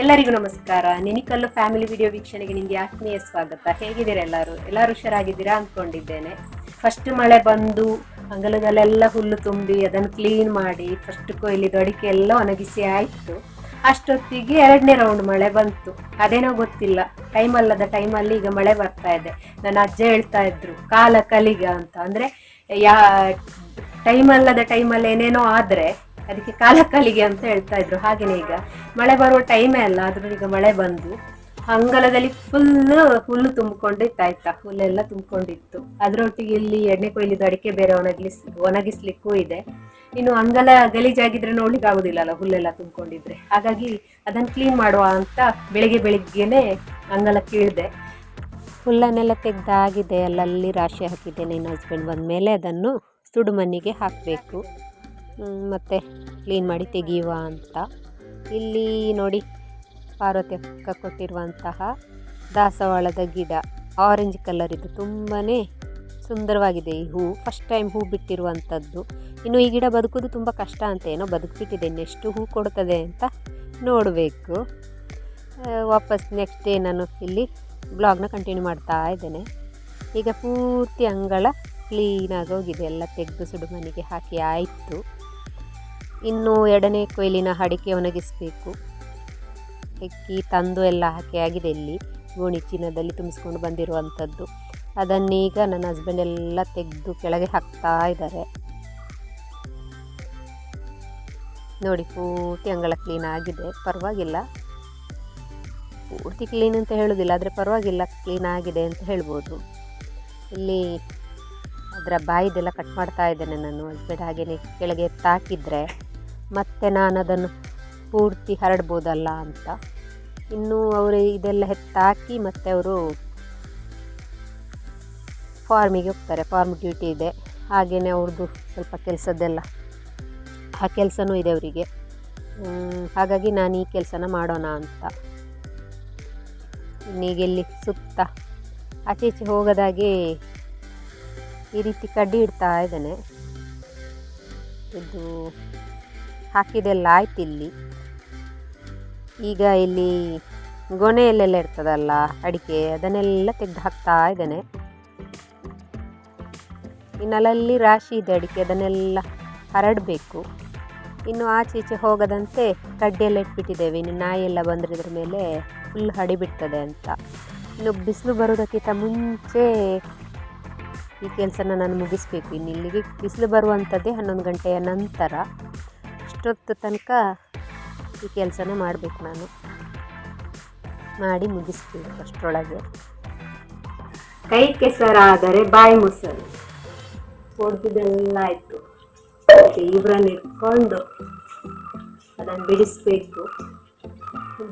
ಎಲ್ಲರಿಗೂ ನಮಸ್ಕಾರ. ನಿನಿಕಲ್ಲು family video ವೀಕ್ಷಣೆಗೆ ನಿಮಗೆ ಆತ್ಮೀಯ ಸ್ವಾಗತ. ಹೇಗಿದ್ದೀರಾ ಎಲ್ಲರೂ? ಎಲ್ಲರೂ ಹುಷಾರಾಗಿದ್ದೀರಾ ಅಂದ್ಕೊಂಡಿದ್ದೇನೆ. ಫಸ್ಟ್ ಮಳೆ ಬಂದು ಅಂಗಲದಲ್ಲೆಲ್ಲ ಹುಲ್ಲು ತುಂಬಿ, ಅದನ್ನು ಕ್ಲೀನ್ ಮಾಡಿ ಫಸ್ಟ್ ಕೊಯ್ಲಿದ್ದು ಅಡಿಕೆ ಎಲ್ಲ ಒಣಗಿಸಿ ಆಯಿತು. ಅಷ್ಟೊತ್ತಿಗೆ ಎರಡನೇ ರೌಂಡ್ ಮಳೆ ಬಂತು. ಅದೇನೋ ಗೊತ್ತಿಲ್ಲ. ಟೈಮ್ ಅಲ್ಲದ ಟೈಮಲ್ಲಿ ಈಗ ಮಳೆ ಬರ್ತಾ ಇದೆ. ನನ್ನ ಅಜ್ಜ ಹೇಳ್ತಾ ಇದ್ರು, ಕಾಲ ಕಲಿಗ ಅಂತ. ಅಂದ್ರೆ ಯಾ ಟೈಮ್ ಅಲ್ಲದ ಟೈಮಲ್ಲಿ ಏನೇನೋ ಆದ್ರೆ ಅದಕ್ಕೆ ಕಾಲ ಕಾಲಿಗೆ ಅಂತ ಹೇಳ್ತಾ ಇದ್ರು. ಹಾಗೇನೆ ಈಗ ಮಳೆ ಬರುವ ಟೈಮೇ ಅಲ್ಲ, ಆದ್ರೂ ಈಗ ಮಳೆ ಬಂದು ಅಂಗಲದಲ್ಲಿ ಫುಲ್ ಹುಲ್ಲು ತುಂಬಿಕೊಂಡಿತ್ತು ಆಯ್ತಾ? ಹುಲ್ಲೆಲ್ಲ ತುಂಬಿಕೊಂಡಿತ್ತು. ಅದರೊಟ್ಟಿಗೆ ಇಲ್ಲಿ ಎಣ್ಣೆ ಕೊಯ್ಲಿದ್ದು, ಅಡಿಕೆ ಬೇರೆ ಒಣಗಿಸ್, ಒಣಗಿಸ್ಲಿಕ್ಕೂ ಇದೆ. ಇನ್ನು ಅಂಗಲ ಗಲೀಜಾಗಿದ್ರೆ ನೋಡ್ಲಿಕ್ಕೆ ಆಗುದಿಲ್ಲ ಅಲ್ಲ ಹುಲ್ಲೆಲ್ಲ ತುಂಬಿಕೊಂಡಿದ್ರೆ. ಹಾಗಾಗಿ ಅದನ್ನ ಕ್ಲೀನ್ ಮಾಡುವ ಅಂತ ಬೆಳಿಗ್ಗೆ ಬೆಳಿಗ್ಗೆನೆ ಅಂಗಲ ಕೀಳ್ದೆ. ಹುಲ್ಲನ್ನೆಲ್ಲ ತೆಗ್ದಾಗಿದೆ ಅಲ್ಲಲ್ಲಿ ರಾಶಿ ಹಾಕಿದ್ದೇನೆ ನನ್ನ ಹಸ್ಬೆಂಡ್ ಬಂದಮೇಲೆ ಅದನ್ನು ಸುಡುಮಣ್ಣಿಗೆ ಹಾಕಬೇಕು. ಮತ್ತು ಕ್ಲೀನ್ ಮಾಡಿ ತೆಗೆಯುವ ಅಂತ. ಇಲ್ಲಿ ನೋಡಿ ಪಾರ್ವತಿ ಅಕ್ಕ ಕೊಟ್ಟಿರುವಂತಹ ದಾಸವಾಳದ ಗಿಡ ಆರೆಂಜ್ ಕಲರ್ ಇದು ತುಂಬಾ ಸುಂದರವಾಗಿದೆ. ಈ ಹೂ ಫಸ್ಟ್ ಟೈಮ್ ಹೂ ಬಿಟ್ಟಿರುವಂಥದ್ದು ಇನ್ನು ಈ ಗಿಡ ಬದುಕೋದು ತುಂಬ ಕಷ್ಟ ಅಂತ ಏನೋ ಬದುಕ್ಬಿಟ್ಟಿದೆ. ಇನ್ನೆಷ್ಟು ಹೂ ಕೊಡ್ತದೆ ಅಂತ ನೋಡಬೇಕು. ವಾಪಸ್ ನೆಕ್ಸ್ಟ್ ಡೇ ನಾನು ಇಲ್ಲಿ ಬ್ಲಾಗ್ನ ಕಂಟಿನ್ಯೂ ಮಾಡ್ತಾ ಇದ್ದೇನೆ. ಈಗ ಪೂರ್ತಿ ಅಂಗಳ ಕ್ಲೀನಾಗಿ ಹೋಗಿದೆ. ಎಲ್ಲ ತೆಗೆದು ಸುಡು ಮನೆಗೆ ಹಾಕಿ ಆಯಿತು. ಇನ್ನು ಎರಡನೇ ಕೊಯ್ಲಿನ ಅಡಿಕೆ ಒಣಗಿಸಬೇಕು. ಹೆಕ್ಕಿ ತಂದು ಎಲ್ಲ ಹಾಕಿ ಆಗಿದೆ ಇಲ್ಲಿ. ಗೋಣಿ ಚೀನದಲ್ಲಿ ತುಂಬಿಸ್ಕೊಂಡು ಬಂದಿರುವಂಥದ್ದು. ಅದನ್ನೀಗ ನನ್ನ ಹಸ್ಬೆಂಡ್ ಎಲ್ಲ ತೆಗೆದು ಕೆಳಗೆ ಹಾಕ್ತಾ ಇದ್ದಾರೆ. ನೋಡಿ, ಪೂರ್ತಿ ಅಂಗಳ ಕ್ಲೀನ್ ಆಗಿದೆ. ಪರವಾಗಿಲ್ಲ. ಪೂರ್ತಿ ಕ್ಲೀನ್ ಅಂತ ಹೇಳೋದಿಲ್ಲ, ಆದರೆ ಪರವಾಗಿಲ್ಲ. ಕ್ಲೀನ್ ಆಗಿದೆ ಅಂತ ಹೇಳ್ಬೋದು. ಇಲ್ಲಿ ಅದರ ಬಾಯಿದೆಲ್ಲ ಕಟ್ ಮಾಡ್ತಾ ಇದ್ದೇನೆ ನಾನು. ಹಸ್ಬೆಂಡ್ ಹಾಗೆಯೇ ಕೆಳಗೆ ಎತ್ತಾಕಿದ್ರೆ ಮತ್ತೆ ನಾನು ಅದನ್ನು ಪೂರ್ತಿ ಹರಡ್ಬೋದಲ್ಲ ಅಂತ. ಇನ್ನು ಅವರು ಇದೆಲ್ಲ ಎತ್ತಾಕಿ ಮತ್ತೆ ಅವರು ಫಾರ್ಮಿಗೆ ಹೋಗ್ತಾರೆ, ಫಾರ್ಮ್ ಡ್ಯೂಟಿ ಇದೆ. ಹಾಗೆಯೇ ಅವ್ರದ್ದು ಸ್ವಲ್ಪ ಕೆಲಸದ್ದೆಲ್ಲ, ಆ ಕೆಲಸನೂ ಇದೆ ಅವರಿಗೆ. ಹಾಗಾಗಿ ನಾನು ಈ ಕೆಲಸನ ಮಾಡೋಣ ಅಂತ. ಇನ್ನೀಗೆಲ್ಲಿ ಸುತ್ತ ಆಚೆ ಈಚೆ ಹೋಗೋದಾಗೆ ಈ ರೀತಿ ಕಡ್ಡಿ ಇಡ್ತಾ ಇದ್ದೇನೆ. ಇದು ಹಾಕಿದೆಲ್ಲ ಆಯ್ತು ಇಲ್ಲಿ. ಈಗ ಇಲ್ಲಿ ಗೊನೆಯಲ್ಲೆಲ್ಲ ಇರ್ತದಲ್ಲ ಅಡಿಕೆ, ಅದನ್ನೆಲ್ಲ ತೆಗೆದು ಹಾಕ್ತಾ ಇದ್ದೇನೆ. ಇನ್ನಲ್ಲಲ್ಲಿ ರಾಶಿ ಇದೆ ಅಡಿಕೆ, ಅದನ್ನೆಲ್ಲ ಹರಡಬೇಕು. ಇನ್ನು ಆಚೆ ಈಚೆ ಹೋಗದಂತೆ ಕಡ್ಡಿಯೆಲ್ಲ ಇಟ್ಬಿಟ್ಟಿದ್ದೇವೆ. ಇನ್ನು ನಾಯಿ ಎಲ್ಲ ಬಂದರೆ ಇದ್ರ ಮೇಲೆ ಫುಲ್ ಹಡಿಬಿಡ್ತದೆ ಅಂತ. ಇನ್ನು ಬಿಸಿಲು ಬರೋದಕ್ಕಿಂತ ಮುಂಚೆ ಈ ಕೆಲಸನ ನಾನು ಮುಗಿಸ್ಬೇಕು. ಇನ್ನು ಇಲ್ಲಿಗೆ ಬಿಸಿಲು ಬರುವಂಥದ್ದೇ ಹನ್ನೊಂದು ಗಂಟೆಯ ನಂತರ. ಅಷ್ಟೊತ್ತು ತನಕ ಈ ಕೆಲಸನ ಮಾಡಬೇಕು ನಾನು. ಮಾಡಿ ಮುಗಿಸ್ತೀನಿ ಅಷ್ಟರೊಳಗೆ. ಕೈ ಕೆಸರಾದರೆ ಬಾಯಿ ಮುಸರು. ಹೊಡೆದಿದ್ದೆಲ್ಲ ಆಯಿತು. ಇಬ್ಬರನ್ನ ಇಟ್ಕೊಂಡು ಅದನ್ನು ಬಿಡಿಸ್ಬೇಕು.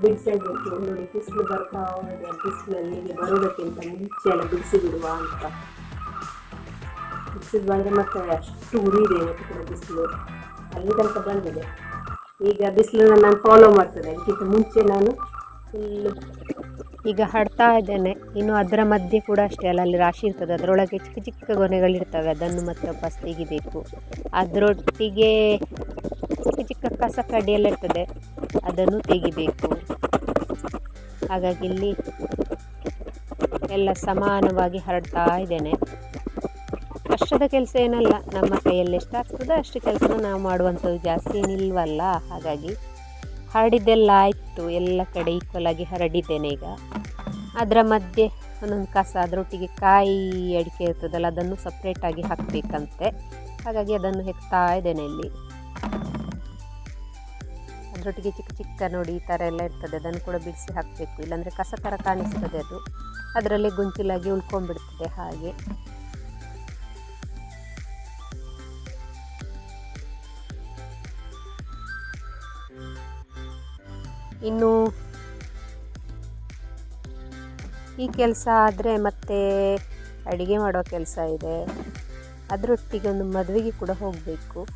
ಬಿಡಿಸಬೇಕು. ನೋಡಿ, ಬಿಸಿಲು ಬರ್ತಾ ಹೋಗಿದೆ. ಬಿಸಿಲಲ್ಲಿ ಬರೋದಕ್ಕಿಂತ ಮುಂಚೆ ಎಲ್ಲ ಬಿಡಿಸಿ ಬಿಡುವ ಅಂತ. ಬಿಸಿಲು ಬಂದರೆ ಮತ್ತೆ ಅಷ್ಟು ಉರಿ ಇದೆ ಬಿಸಿಲು. ಅಲ್ಲಿ ಬಂದಿದೆ. ಈಗ ಬಿಸಿಲನ್ನ ನಾನು ಫಾಲೋ ಮಾಡ್ತೇನೆ. ಅದಕ್ಕಿಂತ ಮುಂಚೆ ನಾನು ಫುಲ್ಲು ಈಗ ಹಡ್ತಾ ಇದ್ದೇನೆ. ಇನ್ನು ಅದರ ಮಧ್ಯೆ ಕೂಡ ಅಷ್ಟೇ ಅಲ್ಲ, ಅಲ್ಲಿ ರಾಶಿ ಇರ್ತದೆ. ಅದರೊಳಗೆ ಚಿಕ್ಕ ಚಿಕ್ಕ ಗೊನೆಗಳಿರ್ತವೆ ಅದನ್ನು ಮತ್ತೆ ವಾಪಸ್ ತೆಗಿಬೇಕು. ಅದರೊಟ್ಟಿಗೆ ಚಿಕ್ಕ ಚಿಕ್ಕ ಕಸ ಕಡ್ಡಿಯೆಲ್ಲ ಇರ್ತದೆ. ಅದನ್ನು ತೆಗಿಬೇಕು. ಹಾಗಾಗಿ ಇಲ್ಲಿ ಎಲ್ಲ ಸಮಾನವಾಗಿ ಹರಡ್ತಾ ಇದ್ದೇನೆ. ಕಷ್ಟದ ಕೆಲಸ ಏನಲ್ಲ, ನಮ್ಮ ಕೈಯಲ್ಲಿ ಎಷ್ಟಾಗ್ತದೆ ಅಷ್ಟು ಕೆಲಸ ನಾವು ಮಾಡುವಂಥದ್ದು ಜಾಸ್ತಿ ಏನಿಲ್ವಲ್ಲ, ಹಾಗಾಗಿ ಹರಡಿದ್ದೆಲ್ಲ ಆಯಿತು, ಎಲ್ಲ ಕಡೆ ಈಕ್ವಲ್ ಆಗಿ ಹರಡಿದ್ದೇನೆ ಈಗ. ಅದರ ಮಧ್ಯೆ ಒಂದೊಂದು ಕಸ ಅದರೊಟ್ಟಿಗೆ ಕಾಯಿ ಅಡಿಕೆ ಇರ್ತದಲ್ಲ, ಅದನ್ನು ಸಪ್ರೇಟಾಗಿ ಹಾಕಬೇಕಂತೆ. ಹಾಗಾಗಿ ಅದನ್ನು ಹೆಕ್ತಾ ಇದ್ದೇನೆ ಇಲ್ಲಿ. ಅದರೊಟ್ಟಿಗೆ ಚಿಕ್ಕ ಚಿಕ್ಕ ನೋಡಿ, ಈ ಥರ ಎಲ್ಲ ಇರ್ತದೆ, ಅದನ್ನು ಕೂಡ ಬಿಡಿಸಿ ಹಾಕಬೇಕು. ಇಲ್ಲಾಂದರೆ ಕಸ ಥರ ಕಾಣಿಸ್ತದೆ ಅದು. ಅದರಲ್ಲಿ ಗುಂಚಿಲಾಗಿ ಉಳ್ಕೊಂಡ್ಬಿಡ್ತದೆ ಹಾಗೆ. ಇನ್ನು ಈ ಕೆಲಸ ಆದರೆ ಮತ್ತೆ ಅಡುಗೆ ಮಾಡೋ ಕೆಲಸ ಇದೆ. ಅದರೊಟ್ಟಿಗೆ ಒಂದು ಮದುವೆಗೆ ಕೂಡ ಹೋಗಬೇಕು.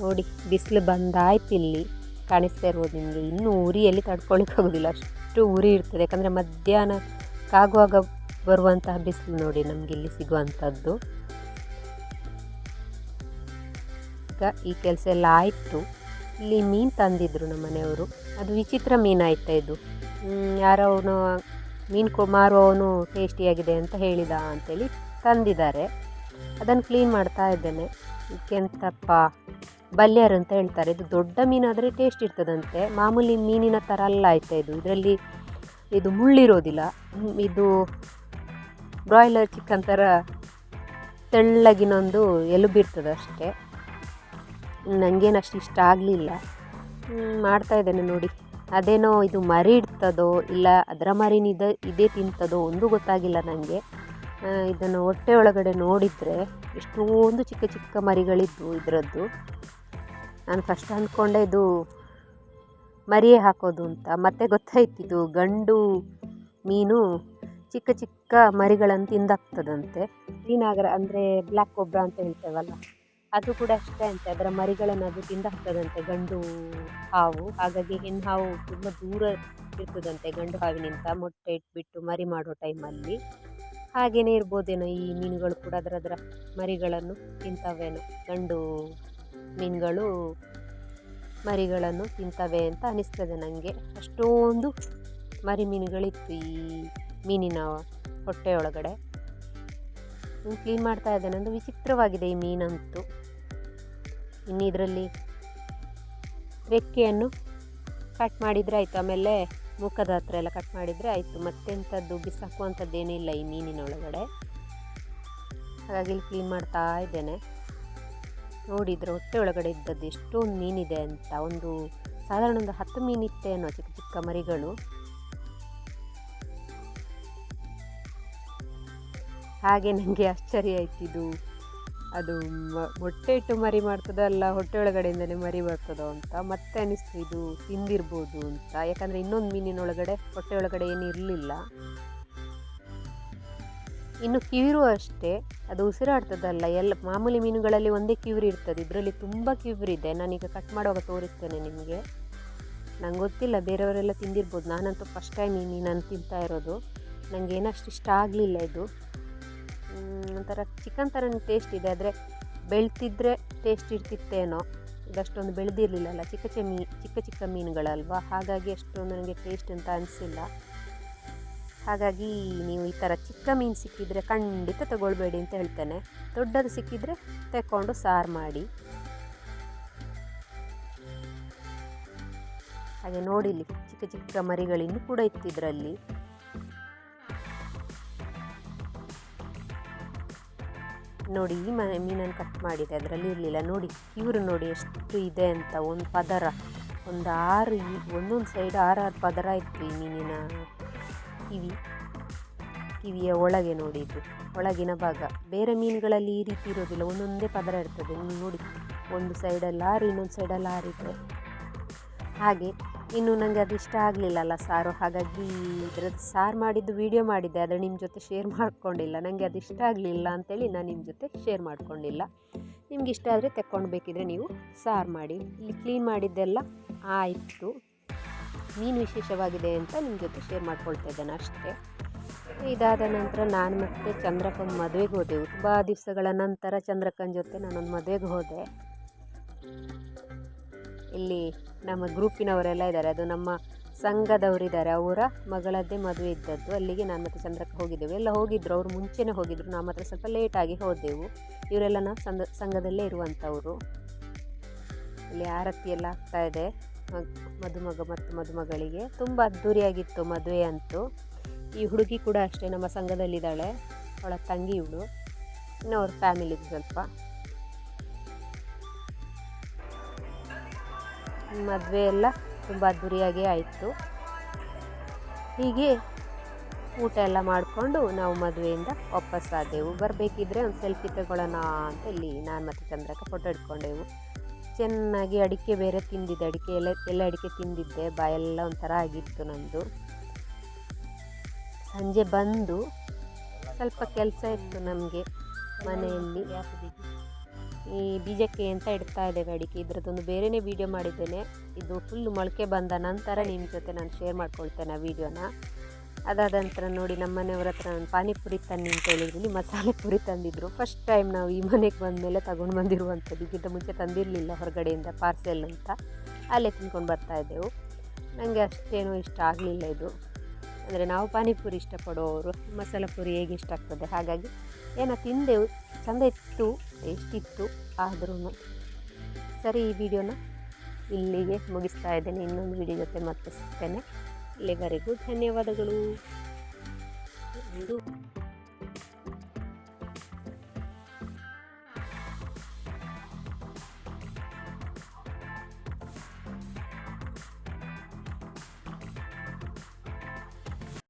ನೋಡಿ, ಬಿಸಿಲು ಬಂದಾಯ್ತು ಇಲ್ಲಿ. ಕಾಣಿಸ್ತಾ ಇರ್ಬೋದು ನಿಮಗೆ. ಇನ್ನೂ ಉರಿಯಲ್ಲಿ ತಡ್ಕೊಳ್ಳಿಕ್ಕೆ ಹೋಗೋದಿಲ್ಲ ಅಷ್ಟು ಉರಿ ಇರ್ತದೆ. ಯಾಕಂದರೆ ಮಧ್ಯಾಹ್ನ ಕಾಗುವಾಗ ಬರುವಂತಹ ಬಿಸಿಲು ನೋಡಿ ನಮಗೆ ಇಲ್ಲಿ ಸಿಗುವಂಥದ್ದು. ಈಗ ಈ ಕೆಲಸ ಎಲ್ಲ ಆಯಿತು. ಇಲ್ಲಿ ಮೀನು ತಂದಿದ್ರು ನಮ್ಮ ಮನೆಯವರು. ಅದು ವಿಚಿತ್ರ ಮೀನಾಯ್ತಾ ಇದು. ಯಾರವನು ಮೀನು ಕೊ ಮಾರುವವನು ಟೇಸ್ಟಿಯಾಗಿದೆ ಅಂತ ಹೇಳಿದ ಅಂತೇಳಿ ತಂದಿದ್ದಾರೆ. ಅದನ್ನು ಕ್ಲೀನ್ ಮಾಡ್ತಾ ಇದ್ದೇನೆ. ಕೆಂತಪ್ಪ ಬಲ್ಯರ್ ಅಂತ ಹೇಳ್ತಾರೆ. ಇದು ದೊಡ್ಡ ಮೀನಾದರೆ ಟೇಸ್ಟ್ ಇರ್ತದಂತೆ. ಮಾಮೂಲಿ ಮೀನಿನ ಥರ ಅಲ್ಲ ಆಯ್ತಾ ಇದು. ಇದರಲ್ಲಿ ಇದು ಮುಳ್ಳಿರೋದಿಲ್ಲ. ಇದು ಬ್ರಾಯ್ಲರ್ ಚಿಕನ್ ಥರ ತೆಳ್ಳಗಿನೊಂದು ಎಲುಬಿರ್ತದೆ ಅಷ್ಟೇ ನನಗೇನು ಅಷ್ಟು ಇಷ್ಟ ಆಗಲಿಲ್ಲ. ಮಾಡ್ತಾ ಇದ್ದೇನೆ ನೋಡಿ. ಅದೇನೋ ಇದು ಮರಿ ಇಡ್ತದೋ ಇಲ್ಲ ಅದರ ಮರಿನ ಇದೆ ತಿಂತದೋ ಒಂದು ಗೊತ್ತಾಗಿಲ್ಲ ನನಗೆ ಇದನ್ನು ಹೊಟ್ಟೆ ಒಳಗಡೆ ನೋಡಿದರೆ ಎಷ್ಟೊಂದು ಚಿಕ್ಕ ಚಿಕ್ಕ ಮರಿಗಳಿದ್ವು ಇದರದ್ದು. ನಾನು ಫಸ್ಟ್ ಅಂದ್ಕೊಂಡೆ ಇದು ಮರಿಯೇ ಹಾಕೋದು ಅಂತ. ಮತ್ತೆ ಗೊತ್ತಾಯ್ತು ಇದು ಗಂಡು ಮೀನು ಚಿಕ್ಕ ಚಿಕ್ಕ ಮರಿಗಳನ್ನು ತಿಂದಾಗ್ತದಂತೆ. ಶ್ರೀನಾಗರ ಅಂದರೆ ಬ್ಲ್ಯಾಕ್ ಕೊಬ್ರಾ ಅಂತ ಹೇಳ್ತೇವಲ್ಲ. ಅದು ಕೂಡ ಅಷ್ಟೇ ಅಂತೆ. ಅದರ ಮರಿಗಳನ್ನು ಅದು ತಿಂದಾಕ್ತದಂತೆ ಗಂಡು ಹಾವು. ಹಾಗಾಗಿ ಹೆಣ್ಣು ಹಾವು ತುಂಬ ದೂರ ಇರ್ತದಂತೆ ಗಂಡು ಹಾವಿನಿಂದ ಮೊಟ್ಟೆ ಇಟ್ಬಿಟ್ಟು ಮರಿ ಮಾಡೋ ಟೈಮಲ್ಲಿ. ಹಾಗೇನೇ ಇರ್ಬೋದೇನೋ ಈ ಮೀನುಗಳು ಕೂಡ ಅದರ ಅದರ ಮರಿಗಳನ್ನು ತಿಂತವೇನೋ. ಗಂಡು ಮೀನುಗಳು ಮರಿಗಳನ್ನು ತಿಂತವೆ ಅಂತ ಅನಿಸ್ತದೆ ನನಗೆ ಅಷ್ಟೊಂದು ಮರಿ ಮೀನುಗಳಿತ್ತು ಈ ಮೀನಿನ ಹೊಟ್ಟೆ ಒಳಗಡೆ ಕ್ಲೀನ್ ಮಾಡ್ತಾ ಇದ್ದೇನೆ. ಅಂದರೆ ವಿಚಿತ್ರವಾಗಿದೆ ಈ ಮೀನಂತೂ. ಇನ್ನು ಇದರಲ್ಲಿ ರೆಕ್ಕೆಯನ್ನು ಕಟ್ ಮಾಡಿದರೆ ಆಯಿತು. ಆಮೇಲೆ ಮುಖದ ಹತ್ರ ಎಲ್ಲ ಕಟ್ ಮಾಡಿದರೆ ಆಯಿತು. ಮತ್ತೆಂಥದ್ದು ಬಿಸಾಕುವಂಥದ್ದೇನಿಲ್ಲ ಈ ಮೀನಿನ ಒಳಗಡೆ ಹಾಗಾಗಿ ಇಲ್ಲಿ ಕ್ಲೀನ್ ಮಾಡ್ತಾ ಇದ್ದೇನೆ. ನೋಡಿದರೆ ಹೊಟ್ಟೆ ಒಳಗಡೆ ಇದ್ದದ್ದು ಎಷ್ಟೊಂದು ಮೀನಿದೆ ಅಂತ. ಒಂದು ಸಾಧಾರಣ ಒಂದು ಹತ್ತು ಮೀನಿತ್ತೇನೋ ಚಿಕ್ಕ ಚಿಕ್ಕ ಮರಿಗಳು. ಹಾಗೆ ನನಗೆ ಆಶ್ಚರ್ಯ ಆಯ್ತು ಇದು. ಅದು ಹೊಟ್ಟೆ ಇಟ್ಟು ಮರಿ ಮಾಡ್ತದೋ ಅಲ್ಲ ಹೊಟ್ಟೆ ಒಳಗಡೆಯಿಂದಲೇ ಮರಿ ಬರ್ತದೋ ಅಂತ ಮತ್ತೆ ಅನಿಸ್ತು ಇದು ತಿಂದಿರ್ಬೋದು ಅಂತ. ಯಾಕಂದರೆ ಇನ್ನೊಂದು ಮೀನಿನೊಳಗಡೆ ಹೊಟ್ಟೆ ಒಳಗಡೆ ಏನು ಇರಲಿಲ್ಲ. ಇನ್ನು ಕಿವಿರು ಅಷ್ಟೇ, ಅದು ಉಸಿರಾಡ್ತದಲ್ಲ, ಎಲ್ಲ ಮಾಮೂಲಿ ಮೀನುಗಳಲ್ಲಿ ಒಂದೇ ಕಿವಿರು ಇರ್ತದೆ. ಇದರಲ್ಲಿ ತುಂಬ ಕಿವಿರಿದೆ ನಾನೀಗ ಕಟ್ ಮಾಡುವಾಗ ತೋರಿಸ್ತೇನೆ ನಿಮಗೆ. ನಂಗೆ ಗೊತ್ತಿಲ್ಲ, ಬೇರೆಯವರೆಲ್ಲ ತಿಂದಿರ್ಬೋದು. ನಾನಂತೂ ಫಸ್ಟ್ ಟೈಮ್ ಈ ಮೀನನ್ನು ತಿಂತಾ ಇರೋದು. ನನಗೇನಷ್ಟು ಇಷ್ಟ ಆಗಲಿಲ್ಲ ಇದು. ಒಂಥರ ಚಿಕನ್ ಥರನೇ ಟೇಸ್ಟ್ ಇದೆ, ಆದರೆ ಬೆಳ್ತಿದ್ರೆ ಟೇಸ್ಟ್ ಇರ್ತಿತ್ತೇನೋ. ಇದಷ್ಟೊಂದು ಬೆಳೆದಿರಲಿಲ್ಲಲ್ಲ, ಚಿಕ್ಕ ಚಿ ಮೀ ಚಿಕ್ಕ ಚಿಕ್ಕ ಮೀನುಗಳಲ್ವಾ? ಹಾಗಾಗಿ ಅಷ್ಟೊಂದು ನನಗೆ ಟೇಸ್ಟ್ ಅಂತ ಅನಿಸಿಲ್ಲ. ಹಾಗಾಗಿ ನೀವು ಈ ಥರ ಚಿಕ್ಕ ಮೀನು ಸಿಕ್ಕಿದರೆ ಖಂಡಿತ ತಗೊಳ್ಬೇಡಿ ಅಂತ ಹೇಳ್ತೇನೆ. ದೊಡ್ಡದು ಸಿಕ್ಕಿದರೆ ತಗೊಂಡು ಸಾರು ಮಾಡಿ. ಹಾಗೆ ನೋಡಿಲಿ ಚಿಕ್ಕ ಚಿಕ್ಕ ಮರಿಗಳಿನ್ನೂ ಕೂಡ ಇತ್ತು ನೋಡಿ, ಈ ಮೀನನ್ನು ಕಟ್ ಮಾಡಿದೆ, ಅದರಲ್ಲಿ ಇರಲಿಲ್ಲ. ನೋಡಿ, ಇವರು ನೋಡಿ ಎಷ್ಟು ಇದೆ ಅಂತ ಒಂದು ಪದರ. ಒಂದು ಆರು ಒಂದೊಂದು ಸೈಡ್ ಆರಾರು ಪದರ ಇತ್ತು ಈ ಮೀನಿನ ಕಿವಿ. ಕಿವಿಯ ಒಳಗೆ ನೋಡಿ ಇದು. ಒಳಗಿನ ಭಾಗ. ಬೇರೆ ಮೀನುಗಳಲ್ಲಿ ಈ ರೀತಿ ಇರೋದಿಲ್ಲ. ಒಂದೊಂದೇ ಪದರ ಇರ್ತದೆ. ನೀವು ನೋಡಿ, ಒಂದು ಸೈಡಲ್ಲಿ ಆರು, ಇನ್ನೊಂದು ಸೈಡಲ್ಲಿ ಆರು ಇದೆ. ಹಾಗೆ ಇನ್ನು ನನಗೆ ಅದು ಇಷ್ಟ ಆಗಲಿಲ್ಲಲ್ಲ ಸಾರು. ಹಾಗಾಗಿ ಇದರದ್ದು ಸಾರು ಮಾಡಿದ್ದು ವೀಡಿಯೋ ಮಾಡಿದ್ದೆ, ಆದರೆ ನಿಮ್ಮ ಜೊತೆ ಶೇರ್ ಮಾಡ್ಕೊಂಡಿಲ್ಲ. ನನಗೆ ಅದು ಇಷ್ಟ ಆಗಲಿಲ್ಲ ಅಂತೇಳಿ ನಾನು ನಿಮ್ಮ ಜೊತೆ ಶೇರ್ ಮಾಡ್ಕೊಂಡಿಲ್ಲ. ನಿಮ್ಗೆ ಇಷ್ಟ ಆದರೆ ತೆಕ್ಕೊಂಡು ಬೇಕಿದ್ರೆ ನೀವು ಸಾರು ಮಾಡಿ. ಇಲ್ಲಿ ಕ್ಲೀನ್ ಮಾಡಿದ್ದೆಲ್ಲ ಆಯಿತು. ಮೀನು ವಿಶೇಷವಾಗಿದೆ ಅಂತ ನಿಮ್ಮ ಜೊತೆ ಶೇರ್ ಮಾಡ್ಕೊಳ್ತಾ ಇದ್ದೇನೆ ಅಷ್ಟೇ. ಇದಾದ ನಂತರ ನಾನು ಮತ್ತೆ ಚಂದ್ರಕನ್ ಮದುವೆಗೆ ಹೋದೆವು ತುಂಬ ದಿವಸಗಳ ನಂತರ ಚಂದ್ರಕ್ಕನ ಜೊತೆ ನಾನೊಂದು ಮದುವೆಗೆ ಹೋದೆ. ಇಲ್ಲಿ ನಮ್ಮ ಗ್ರೂಪಿನವರೆಲ್ಲ ಇದ್ದಾರೆ. ಅದು ನಮ್ಮ ಸಂಘದವರಿದ್ದಾರೆ. ಅವರ ಮಗಳದ್ದೇ ಮದುವೆ ಇದ್ದದ್ದು. ಅಲ್ಲಿಗೆ ನಾನು ಮತ್ತು ಚಂದ್ರಕ್ಕೆ ಹೋಗಿದ್ದೆವು. ಎಲ್ಲ ಹೋಗಿದ್ದರು ಅವರು ಮುಂಚೆನೇ ಹೋಗಿದ್ದರು ನಾವು ಮಾತ್ರ ಸ್ವಲ್ಪ ಲೇಟಾಗಿ ಹೋದೆವು. ಇವರೆಲ್ಲ ನಾವು ಸಂಘ, ಸಂಘದಲ್ಲೇ ಇರುವಂಥವರು. ಇಲ್ಲಿ ಆರತಿ ಎಲ್ಲ ಆಗ್ತಾ ಇದೆ. ಮಗ್- ಮದುಮಗ ಮತ್ತು ಮದುಮಗಳಿಗೆ. ತುಂಬ ಅದ್ಧೂರಿಯಾಗಿತ್ತು ಮದುವೆ ಅಂತೂ. ಈ ಹುಡುಗಿ ಕೂಡ ಅಷ್ಟೇ ನಮ್ಮ ಸಂಘದಲ್ಲಿದ್ದಾಳೆ. ಅವಳ ತಂಗಿ ಇವಳು. ಇನ್ನು ಅವ್ರ ಫ್ಯಾಮಿಲಿದು ಸ್ವಲ್ಪ ಮದುವೆ ಎಲ್ಲ ತುಂಬ ಅದ್ಧೂರಿಯಾಗೇ ಆಯಿತು. ಹೀಗೆ ಊಟ ಎಲ್ಲ ಮಾಡಿಕೊಂಡು ನಾವು ಮದುವೆಯಿಂದ ವಾಪಸ್ಸಾದೆವು ಬರಬೇಕಿದ್ರೆ ಒಂದು ಸೆಲ್ಫಿ ತಗೊಳ್ಳೋಣ ಅಂತ ಇಲ್ಲಿ ನಾನು ಮತ್ತು ಚಂದ್ರಕ್ಕ ಫೋಟೋ ಇಟ್ಕೊಂಡೆವು ಚೆನ್ನಾಗಿ ಅಡಿಕೆ ಬೇರೆ ತಿಂದಿದ್ದೆ. ಅಡಿಕೆ ಎಲ್ಲ ಎಲ್ಲ ಅಡಿಕೆ ತಿಂದಿದ್ದೆ. ಬಾಯೆಲ್ಲ ಒಂಥರ ಆಗಿತ್ತು ನಂದು. ಸಂಜೆ ಬಂದು ಸ್ವಲ್ಪ ಕೆಲಸ ಇತ್ತು ನಮಗೆ ಮನೆಯಲ್ಲಿ. ಈ ಬೀಜಕ್ಕೆ ಅಂತ ಇಡ್ತಾ ಇದ್ದೇವೆ ಅಡಿಕೆ? ಇದರದ್ದೊಂದು ಬೇರೆಯೇ ವೀಡಿಯೋ ಮಾಡಿದ್ದೇನೆ. ಇದು ಫುಲ್ ಮೊಳಕೆ ಬಂದ ನಂತರ ನಿಮ್ಮ ಜೊತೆ ನಾನು ಶೇರ್ ಮಾಡ್ಕೊಳ್ತೇನೆ ಆ ವೀಡಿಯೋನ ಅದಾದ ನಂತರ ನೋಡಿ ನಮ್ಮ ಮನೆಯವ್ರ ಹತ್ರ ನಾನು ಪಾನಿಪುರಿ ತನ್ನಿ ಅಂತ ಹೇಳಿದ್ದೀನಿ ಮಸಾಲೆ ಪುರಿ ತಂದಿದ್ರು. ಫಸ್ಟ್ ಟೈಮ್ ನಾವು ಈ ಮನೆಗೆ ಬಂದಮೇಲೆ ತಗೊಂಡು ಬಂದಿರುವಂಥದ್ದು. ಇದಕ್ಕಿಂತ ಮುಂಚೆ ತಂದಿರಲಿಲ್ಲ ಹೊರಗಡೆಯಿಂದ ಪಾರ್ಸೆಲ್ ಅಂತ. ಅಲ್ಲೇ ತಿನ್ಕೊಂಡು ಬರ್ತಾ ಇದ್ದೆವು. ನನಗೆ ಅಷ್ಟೇನೂ ಇಷ್ಟ ಆಗಲಿಲ್ಲ ಇದು. ಅಂದರೆ ನಾವು ಪಾನಿಪುರಿ ಇಷ್ಟಪಡುವವರು ಮಸಾಲೆ ಪುರಿ ಹೇಗೆ ಇಷ್ಟ ಆಗ್ತದೆ? ಹಾಗಾಗಿ ಏನೋ ತಿಂದೆವು ಚಂದ ಇತ್ತು, ಎಷ್ಟಿತ್ತು ಆದ್ರೂ ಸರಿ, ಈ ವಿಡಿಯೋನ ಇಲ್ಲಿಗೆ ಮುಗಿಸ್ತಾ ಇದ್ದೇನೆ. ಇನ್ನೊಂದು ವಿಡಿಯೋ ಜೊತೆ ಮತ್ತೆ ಸಿಗ್ತೇನೆ. ಇಲ್ಲಿವರೆಗೂ ಧನ್ಯವಾದಗಳು.